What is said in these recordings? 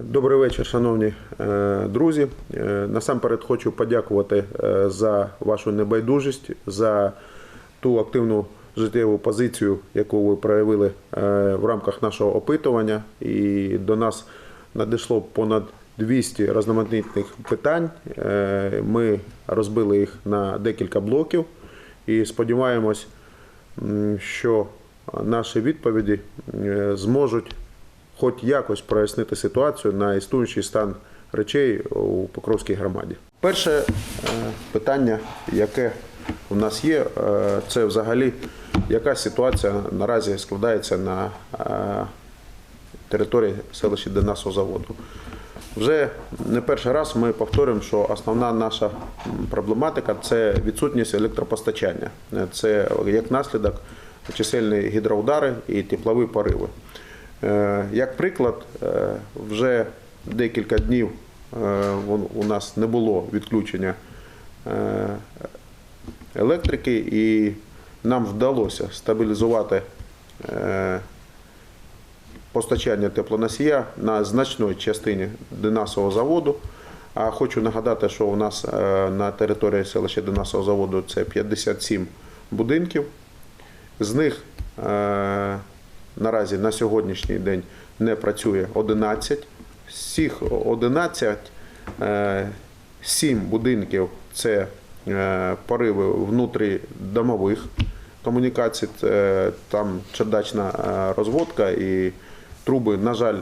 Добрий вечір, шановні е, друзі. Е, Насамперед хочу подякувати е, за вашу небайдужість, за ту активну життєву позицію, яку ви проявили в рамках нашого опитування. І до нас надійшло понад 200 різноманітних питань. Ми розбили їх на декілька блоків і сподіваємось, що наші відповіді зможуть хоч якось прояснити ситуацію на існуючий стан речей у Покровській громаді. Перше е, питання, яке у нас є, е, це взагалі яка ситуація наразі складається на е, території селища Денасового заводу. Вже не перший раз ми повторюємо, що основна наша проблематика це відсутність електропостачання. Це як наслідок чисельні гідроудари і теплові пориви. Е, Як приклад, е, вже декілька днів е, у нас не було відключення електрики, і нам вдалося стабілізувати постачання теплоносія на значної частині Денасового заводу. А хочу нагадати, що у нас на території селища Денасового заводу це 57 будинків. З них наразі на сьогоднішній день не працює 11. З цих 11, е, 7 будинків це е, пориви внутрідомових комунікацій, там чердачна е, розводка і труби, на жаль,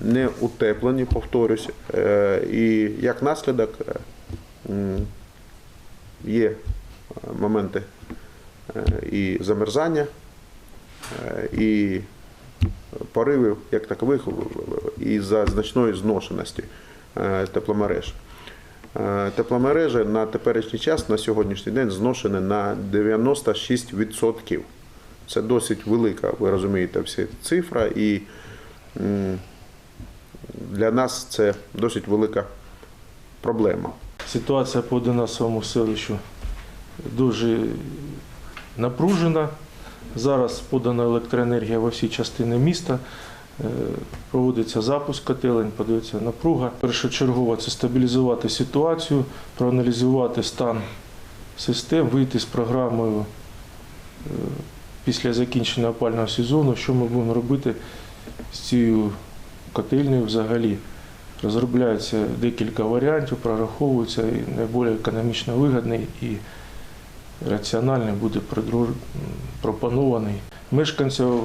не утеплені, повторюсь. Е, І як наслідок е, є е, моменти е, і замерзання, е, і поривів як такових і за значної зношеності е, тепломереж. Е, Тепломережі на теперішній час, на сьогоднішній день, зношені на 96%. Це досить велика, ви розумієте, всі цифра, і для нас це досить велика проблема. Ситуація по Денасовому селищу дуже напружена. Зараз подана електроенергія во всі частини міста. Е, Проводиться запуск котелень, подається напруга. Першочергово це стабілізувати ситуацію, проаналізувати стан систем, вийти з програмою е, після закінчення опального сезону, що ми будемо робити з цією котельнею взагалі. Розробляється декілька варіантів, прораховується і найбільш економічно вигідний і раціональний буде пропонований. Мешканцям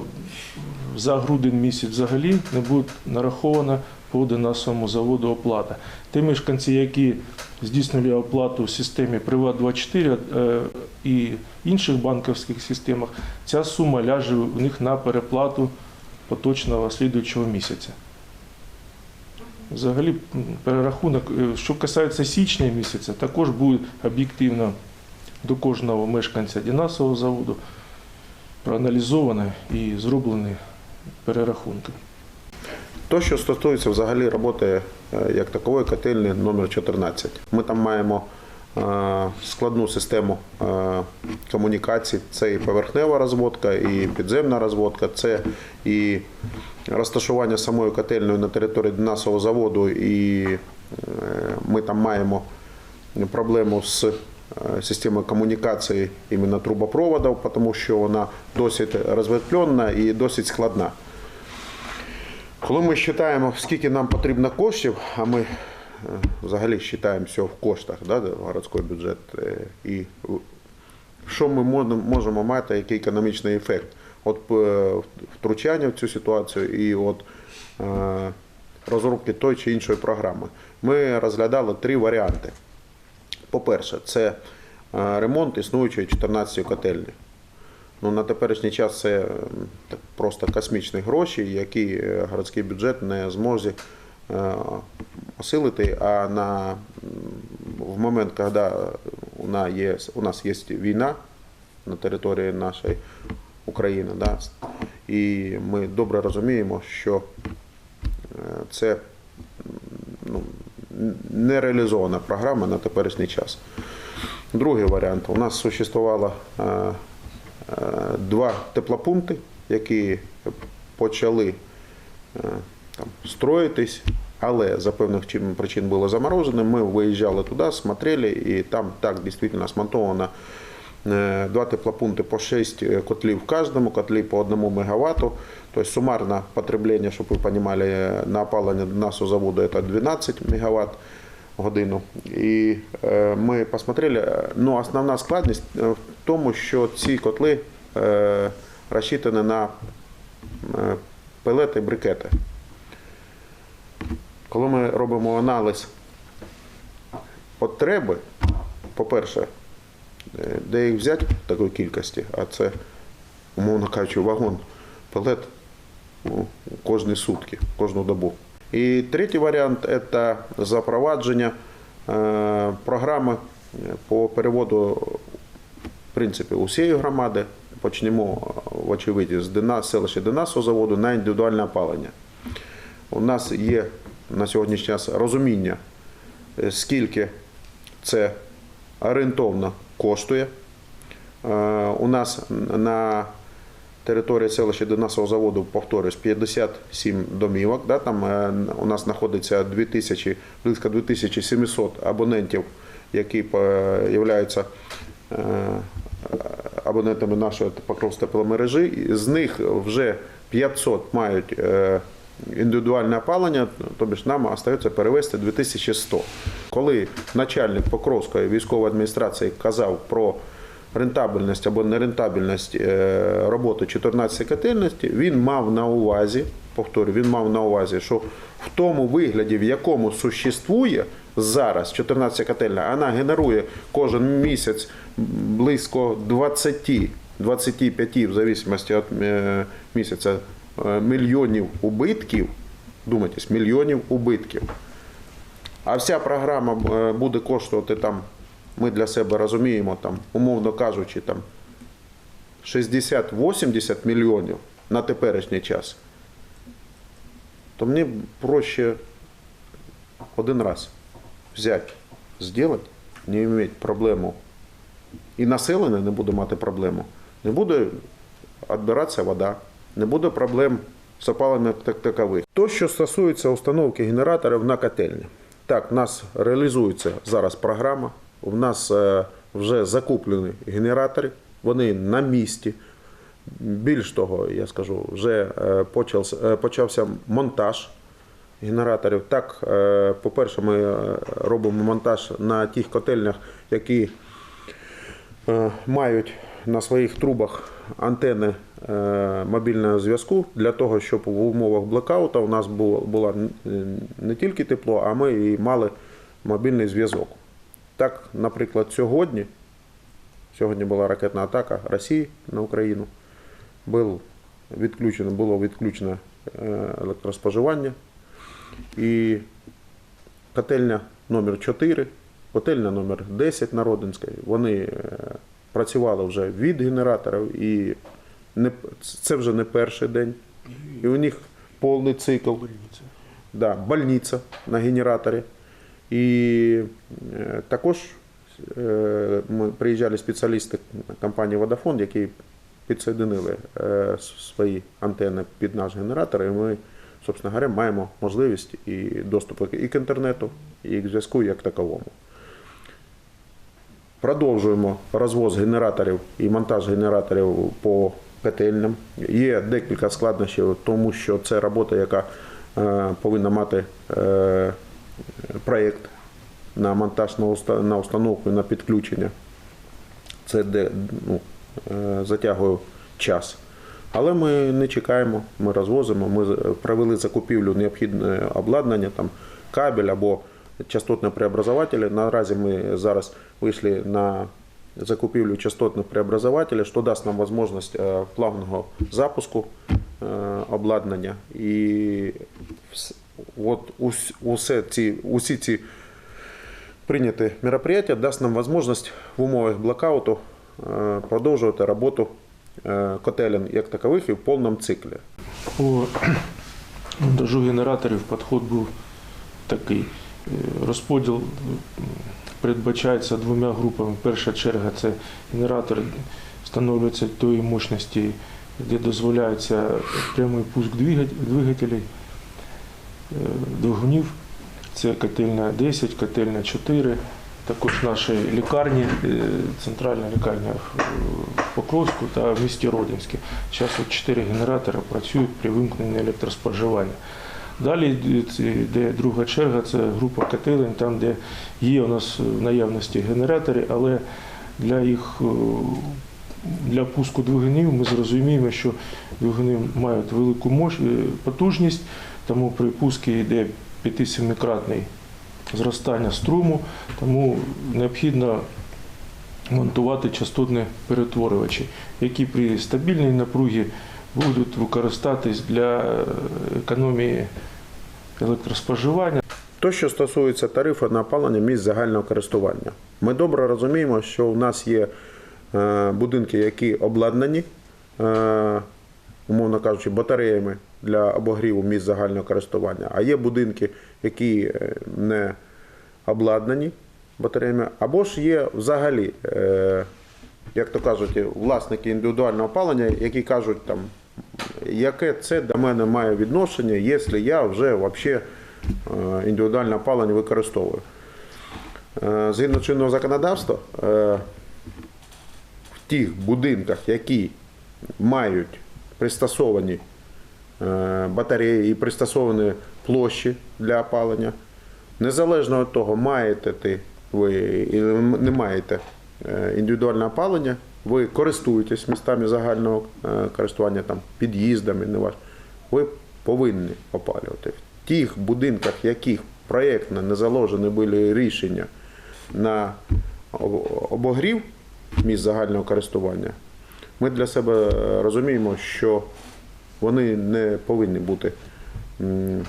за грудень місяць взагалі не буде нарахована по Денасовому заводу оплата. Ті мешканці, які здійснили оплату в системі Приват24 е, і інших банківських системах, ця сума ляже у них на переплату поточного слідуючого місяця. Взагалі перерахунок, е, що касається січня місяця, також буде об'єктивно до кожного мешканця Дінасового заводу проаналізовано і зроблені перерахунки. То, що стосується взагалі роботи е, як такової котельні номер 14. Ми там маємо е, складну систему е, комунікацій. Це і поверхнева розводка, і підземна розводка, це і розташування самої котельної на території Днасового заводу, і ми там маємо проблему з е, системою комунікації іменно трубопроводів, тому що вона досить розветвлена і досить складна. Коли ми вважаємо, скільки нам потрібно коштів, а ми е, взагалі вважаємо все в коштах, да, городський бюджет, е, і що ми мо- можемо мати, який економічний ефект від е, втручання в цю ситуацію і від розробки той чи іншої програми. Ми розглядали три варіанти. По-перше, це е, ремонт існуючої 14-ї котельні. Ну, на теперішній час це просто космічні гроші, які е, городський бюджет не зможе е, осилити. А на, в момент, коли у нас є, війна на території нашої України, да, і ми добре розуміємо, що це нереалізована програма на теперішній час. Другий варіант. У нас существувало е, е, два теплопункти, які почали е, там, строїтись, але за певних причин було заморожено. Ми виїжджали туди, смотрели, і там так дійсно смонтовано е, два теплопункти по 6 котлів в кожному, котлі по 1 МВт. Тобто сумарне потреблення, щоб ви розуміли, на опалення нашого заводу це 12 МВт в годину. І е, ми посмотрели, е, ну, основна складність е, в тому, що ці котли е, розчитані на е, пелети, брикети. Коли ми робимо аналіз потреби, по-перше, е, де їх взяти в такій кількості, а це, умовно кажучи, вагон пелет кожні сутки, кожну добу. І третій варіант це запровадження е, програми по переводу в принципі, усієї громади. Почнемо, вочевидь, з Дина, селища Динасового заводу на індивідуальне опалення. У нас є на сьогоднішній час розуміння, е, скільки це орієнтовно коштує. Е, У нас на території селища Динасового заводу, повторюсь, 57 домівок. Да, там е, у нас знаходиться 2000, близько 2700 абонентів, які являються е, абонентами нашої Покровської тепломережі. З них вже 500 мають індивідуальне опалення, тобі ж нам залишається перевести 2100. Коли начальник Покровської військової адміністрації казав про рентабельність або нерентабельність е, роботи 14 котельності, він мав на увазі, повторюю, він мав на увазі, що в тому вигляді, в якому существує зараз 14 котельня, вона генерує кожен місяць близько 20 25 в зависимості від е, місяця мільйонів убитків. Думайтесь, мільйонів убитків. А вся програма е, буде коштувати там, ми для себе розуміємо, там, умовно кажучи, там 60-80 мільйонів на теперішній час. То мені проще один раз взяти, зробити, не мати проблему. І населення не буде мати проблему. Не буде відбиратися вода, не буде проблем з так такових. То, що стосується установки генераторів на котельні. Так, у нас реалізується зараз програма. У нас е, вже закуплені генератори, вони на місці. Більш того, я скажу, вже е, почався, е, монтаж генераторів. Так, по-перше, ми робимо монтаж на тих котельнях, які мають на своїх трубах антени е, мобільного зв'язку для того, щоб в умовах блекаута у нас було була не тільки тепло, а ми і мали мобільний зв'язок. Так, наприклад, сьогодні, сьогодні була ракетна атака Росії на Україну, було відключено, було відключено е, електроспоживання. І котельня номер 4 котельня номер 10 Народинської, вони е, працювали вже від генераторів, і не, це вже не перший день. І у них повний цикл. Да, больниця на генераторі. І е, також е, ми приїжджали спеціалісти компанії Водофон, які підсоединили е, свої антени під наш генератор, і ми, собственно говоря, маємо можливість і доступ і к інтернету, і к зв'язку як таковому. Продовжуємо розвоз генераторів і монтаж генераторів по котельням. Є декілька складнощів, тому що це робота, яка е, повинна мати е, проєкт на монтаж на уста- на установку і на підключення. Це де ну, е, затягує час. Але ми не чекаємо, ми розвозимо. Ми провели закупівлю необхідне обладнання, там кабель або частотні преобразователі. Наразі ми зараз вийшли на закупівлю частотних преобразователів, що дасть нам можливість е, плавного запуску е, обладнання. І от усе ці, усі ці прийняті мероприятия дасть нам можливість в умовах блокауту е, продовжувати роботу котелень як такових і в повному циклі. По монтажу генераторів підход був такий. Розподіл передбачається двома групами. Перша черга це генератор встановлюється тої мощності, де дозволяється прямий пуск двигать- двигателей. двигунів. Це котельня 10, котельня 4, також наші лікарні, е, центральна лікарня в е, Покровську та в місті Родинське. Зараз от 4 генератори працюють при вимкненні електроспоживання. Далі йде- друга черга, це група котелень, там, де є у нас в наявності генератори, але для їх е, для пуску двигунів ми зрозуміємо, що двигуни мають велику мощ, е, потужність, тому при пуску йде 5-7-кратний зростання струму, тому необхідно монтувати частотні перетворювачі, які при стабільній напругі будуть використатись для е, економії електроспоживання. То, що стосується тарифу на опалення місць загального користування. Ми добре розуміємо, що у нас є е, будинки, які обладнані, е, умовно кажучи, батареями для обогріву місць загального користування, а є будинки, які не обладнані батареями, або ж є взагалі, як то кажуть, власники індивідуального опалення, які кажуть, там, яке це до мене має відношення, якщо я вже взагалі е, індивідуальне опалення використовую. Е, Згідно чинного законодавства, е, в тих будинках, які мають пристосовані батареї і пристосовані площі для опалення, незалежно від того, маєте ти ви не маєте індивідуальне опалення, ви користуєтесь містами загального е, користування, там, під'їздами, не важ, ви повинні опалювати. В тих будинках, яких проєктно не заложені були рішення на об- обогрів місць загального користування, ми для себе е, розуміємо, що вони не повинні бути е,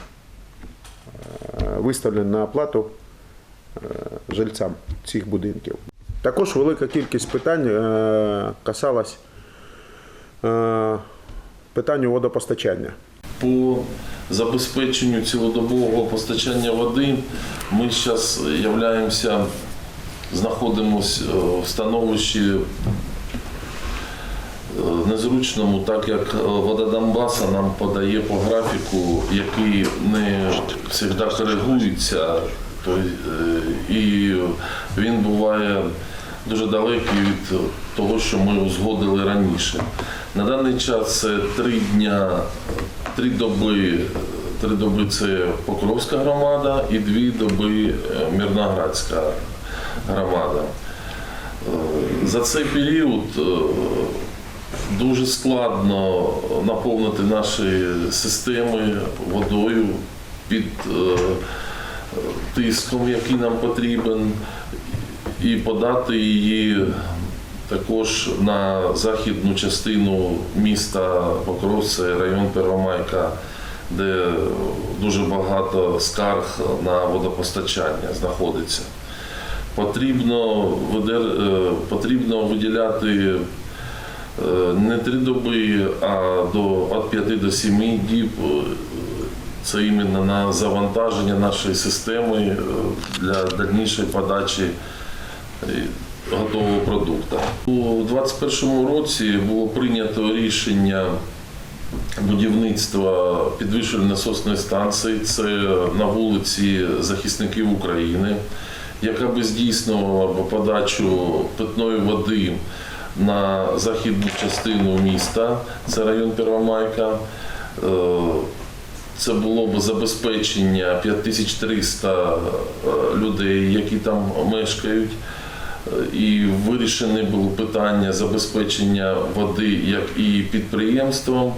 виставлені на оплату жильцям цих будинків. Також велика кількість питань е, касалась е, питанню водопостачання. По забезпеченню цілодобового постачання води ми зараз являємося, знаходимося в становищі е, незручному, так як е, вода Донбаса нам подає по графіку, який не завжди коригується, е, і він буває дуже далекий від того, що ми узгодили раніше. На даний час це три дня, три доби. Три доби це Покровська громада і дві доби е, Мирноградська громада. Е, За цей період е, дуже складно наповнити наші системи водою під тиском, який нам потрібен, і подати її також на західну частину міста Покров, це район Первомайка, де дуже багато скарг на водопостачання знаходиться. Потрібно, е, потрібно виділяти е, не три доби, а до від 5 до 7 діб. Це іменно на завантаження нашої системи е, для дальнішої подачі готового продукту. У 2021 році було прийнято рішення будівництва підвищувальної насосної станції. Це на вулиці Захисників України, яка би здійснювала подачу питної води на західну частину міста, це район Первомайка. Е, Це було б забезпечення 5300 е, людей, які там мешкають. І вирішене було питання забезпечення води як і підприємствам,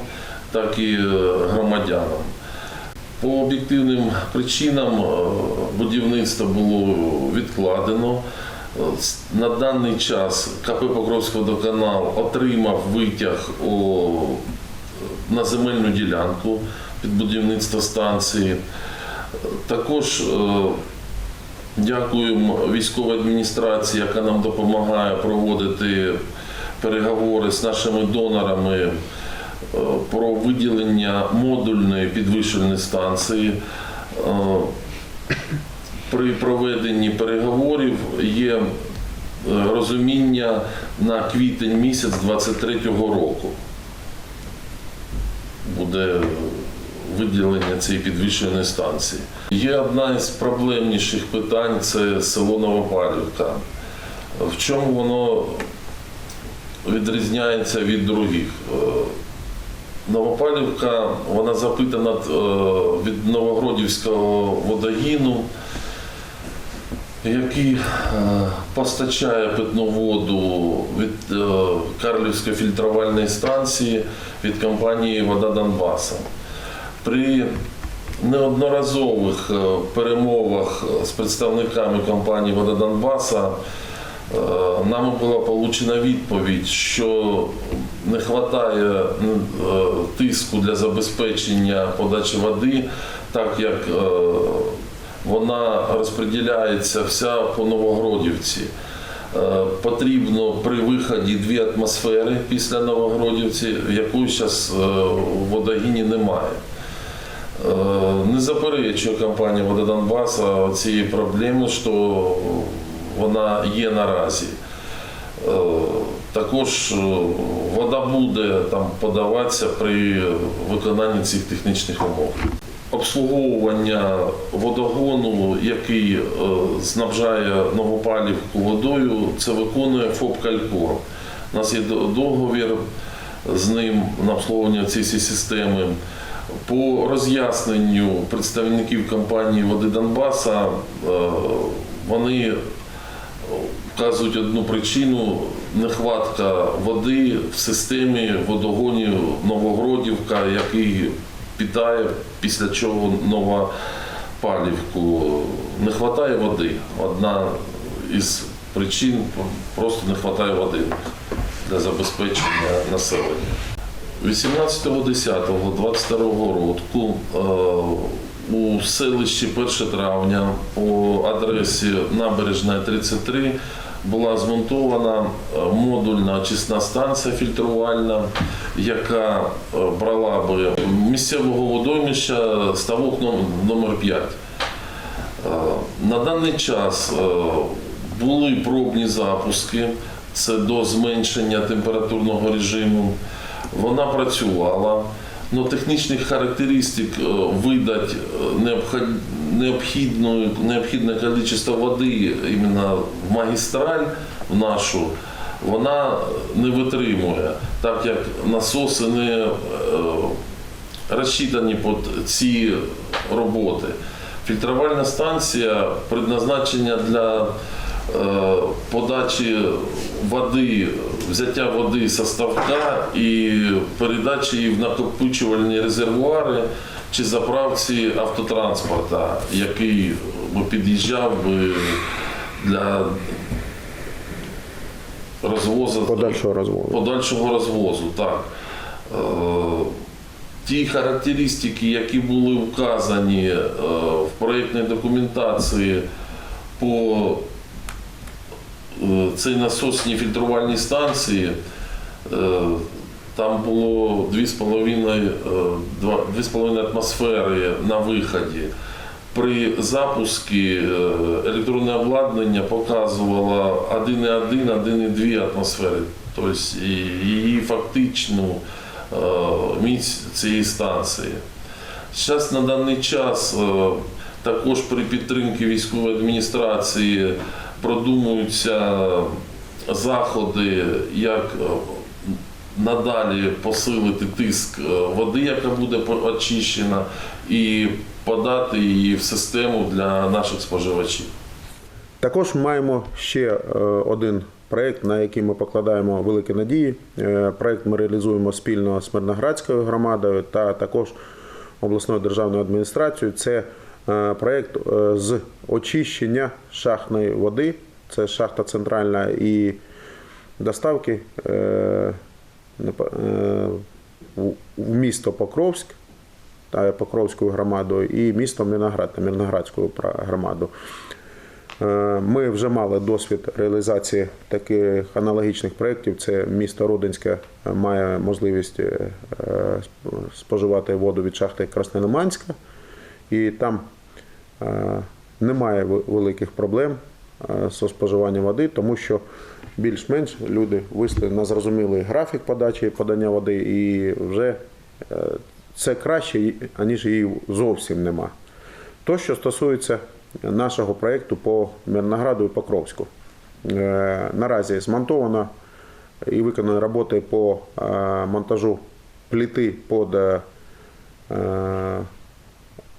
так і е, громадянам. По об'єктивним причинам е, будівництво було відкладено. На даний час КП Покровський водоканал отримав витяг о, на земельну ділянку під будівництво станції. Також е, дякуємо військовій адміністрації, яка нам допомагає проводити переговори з нашими донорами е, про виділення модульної підвищувальної станції. Е, При проведенні переговорів є е, розуміння на квітень місяць 23-го року. Буде виділення цієї підвищеної станції. Є одна із проблемніших питань це село Новопалівка. В чому воно відрізняється від других? Е, Новопалівка вона запитана е, від Новогродівського водогіну, який е, постачає питну воду від Карлівської фільтрувальної станції від компанії Вода Донбаса. При неодноразових е, перемовах з представниками компанії Вода Донбаса е, нами була получена відповідь, що не вистачає тиску для забезпечення подачі води, так як е, вона розподіляється вся по Новогродівці. Е, Потрібно при виході дві атмосфери після Новогродівці, якої зараз в водогіні немає. Е, Не заперечує компанія Вода Донбаса цієї проблеми, що вона є наразі. Е, Також е, вода буде там подаватися при виконанні цих технічних умов. Обслуговування водогону, який снабжає Новопалівку водою, це виконує ФОП Калькор. У нас є договір з ним на обслуговування цієї системи. По роз'ясненню представників компанії Води Донбаса е, вони вказують одну причину нехватка води в системі водогонів Новогродівка, який питає, після чого Нова Палівку. Не вистачає води. Одна із причин просто не вистачає води для забезпечення населення. 18.10.22 року е, у селищі 1 травня по адресі Набережна 33 була змонтована е, модульна очисна станція фільтрувальна, яка е, брала би місцевого водоймища ставок ном- номер 5. Е, На даний час були пробні запуски, це до зменшення температурного режиму. Вона працювала. Но технічних характеристик е, видати е, необхідну, необхідне кількість води іменно в магістраль в нашу, вона не витримує, так як насоси не е, розчитані під ці роботи. Фільтрувальна станція предназначення для подачі води, взяття води з ставка і передачі її в накопичувальні резервуари чи заправці автотранспорта, який би під'їжджав би для розвозу Подальшого розводу. подальшого розвозу. Так. Е, Ті характеристики, які були вказані е, в проєктній документації по е, цій насосній фільтрувальній станції, е, там було 2,5 е, два- 2,5 атмосфери на виході. При запуску електронне обладнання показувало 1,1, 1,2 атмосфери. Тобто її фактичну міць цієї станції. Зараз на даний час також при підтримці військової адміністрації продумуються заходи, як е, надалі посилити тиск е, води, яка буде очищена, і подати її в систему для наших споживачів. Також маємо ще е, один проєкт, на який ми покладаємо великі надії. Проєкт ми реалізуємо спільно з Мирноградською громадою та також обласною державною адміністрацією. Це проєкт е, з очищення шахтної води. Це шахта центральна і доставки е, е, в- місто Покровськ та Покровською громадою і місто Мирноград та громаду. Е, Ми вже мали досвід реалізації таких аналогічних проєктів. Це місто Родинське е, має можливість е, споживати воду від шахти Краснолиманська, і там е, немає великих проблем е, зі споживанням води, тому що більш-менш люди вийшли на зрозумілий графік подачі подання води і вже е, це краще, аніж її зовсім нема. То, що стосується нашого проєкту по Мирнограду і Покровську. Е, Наразі змонтовано і виконані роботи по е, монтажу пліти під е, е,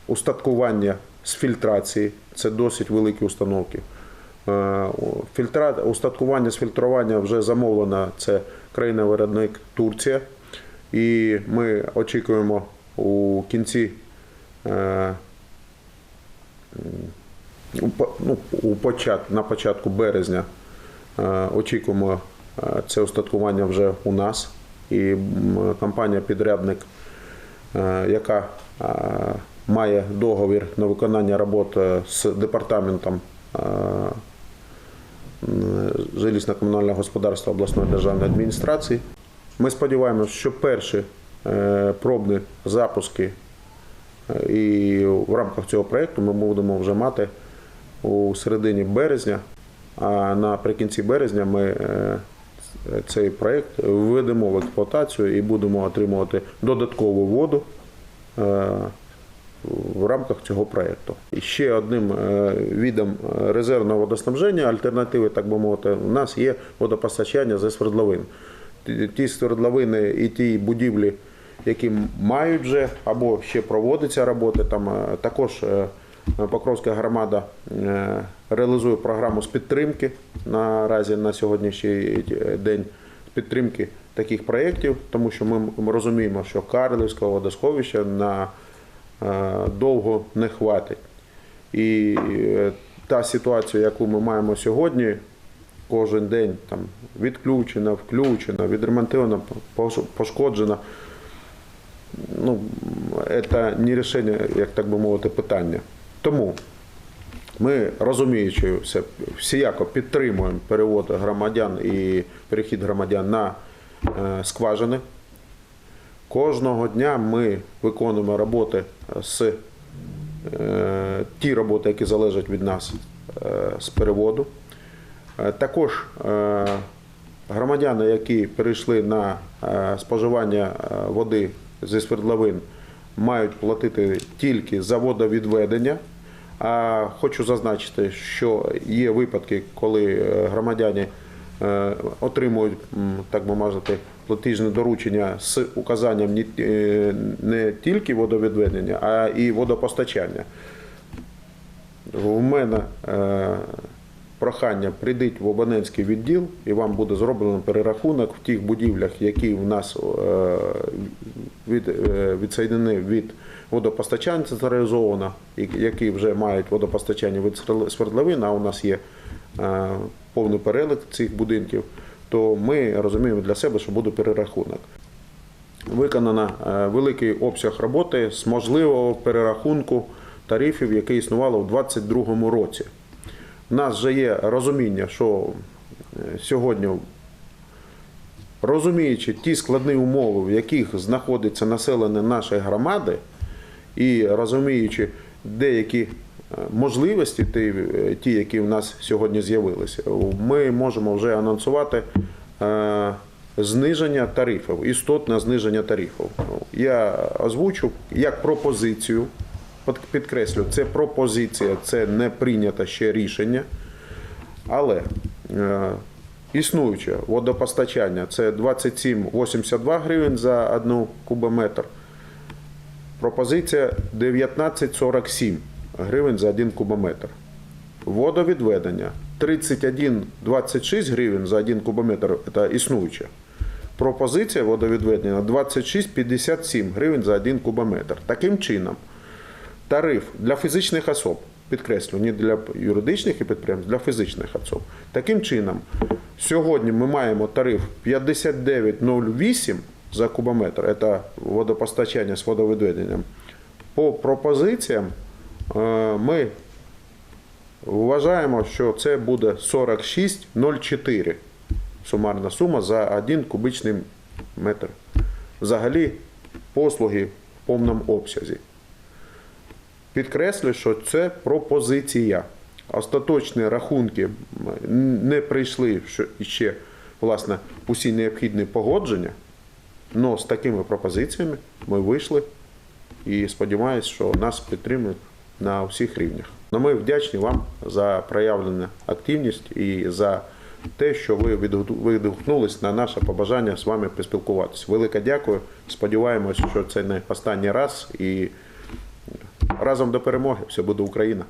устаткування з фільтрації. Це досить великі установки. Е, Фільтра... Устаткування з фільтрування вже замовлено. Це країна-виробник Турція. І ми очікуємо у кінці е, ну, у почат, на початку березня е, очікуємо це устаткування вже у нас. І компанія-підрядник, яка має договір на виконання роботи з департаментом е, жилищно-комунального господарства обласної державної адміністрації. Ми сподіваємося, що перші е, пробні запуски е, і в рамках цього проєкту ми будемо вже мати у середині березня, а наприкінці березня ми е, цей проєкт введемо в експлуатацію і будемо отримувати додаткову воду е, в рамках цього проєкту. І ще одним е, видом е, резервного водоснабження, альтернативи, так би мовити, у нас є водопостачання зі свердловин. Ті- свердловини і ті будівлі, які мають вже або ще проводиться роботи, там е, також Покровська громада реалізує програму з підтримки наразі на сьогоднішній день з підтримки таких проєктів, тому що ми, розуміємо, що Карлівського водосховища на довго не хватить. І е, та ситуація, яку ми маємо сьогодні, кожен день там відключена, включена, відремонтована, пошкоджена. Ну, це не рішення, як так би мовити, питання. Тому ми розуміючи все, всіяко підтримуємо перевод громадян і перехід громадян на е, скважини. Кожного дня ми виконуємо роботи з е, ті роботи, які залежать від нас е, з переводу. Е, Також е, громадяни, які перейшли на е, споживання е, води зі свердловин, мають платити тільки за водовідведення. А хочу зазначити, що є випадки, коли е, громадяни е, отримують, так би мовити, платіжне доручення з указанням не- е, тільки водовідведення, а і водопостачання. У мене е, прохання прийдіть в абонентський відділ і вам буде зроблено перерахунок в тих будівлях, які в нас е, від, від водопостачання централізовано, які вже мають водопостачання від свердловин, а у нас є повний перелік цих будинків, то ми розуміємо для себе, що буде перерахунок. Виконано е, великий обсяг роботи з можливого перерахунку тарифів, яке існувало у 2022 році. У нас вже є розуміння, що е, сьогодні, розуміючи ті складні умови, в яких знаходиться населення нашої громади, і розуміючи деякі можливості, ті, е, які в нас сьогодні з'явилися, ми можемо вже анонсувати е, зниження тарифів, істотне зниження тарифів. Я озвучу як пропозицію, підкреслю, це пропозиція, це не прийнято ще рішення. Але е, існуюче водопостачання це 27,82 гривень за одну кубометр. Пропозиція 19,47 гривень за один кубометр. Водовідведення 31,26 гривень за один кубометр це існуюче. Пропозиція водовідведення 26,57 гривень за один кубометр. Таким чином, тариф для фізичних особ, підкреслю, не для юридичних підприємств, для фізичних особ. Таким чином, сьогодні ми маємо тариф 59,08 за кубометр, це водопостачання з водовідведенням. По пропозиціям ми вважаємо, що це буде 46,04 сумарна сума за 1 кубичний метр. Взагалі послуги в повному обсязі. Підкреслю, що це пропозиція. Остаточні рахунки не прийшли ще власне усі необхідні погодження. але з такими пропозиціями ми вийшли і сподіваюся, що нас підтримують на всіх рівнях. Но ми вдячні вам за проявлену активність і за те, що ви відгу- відгукнулись на наше побажання з вами поспілкуватися. Велике дякую. Сподіваємось, що це не останній раз і разом до перемоги. Все буде Україна.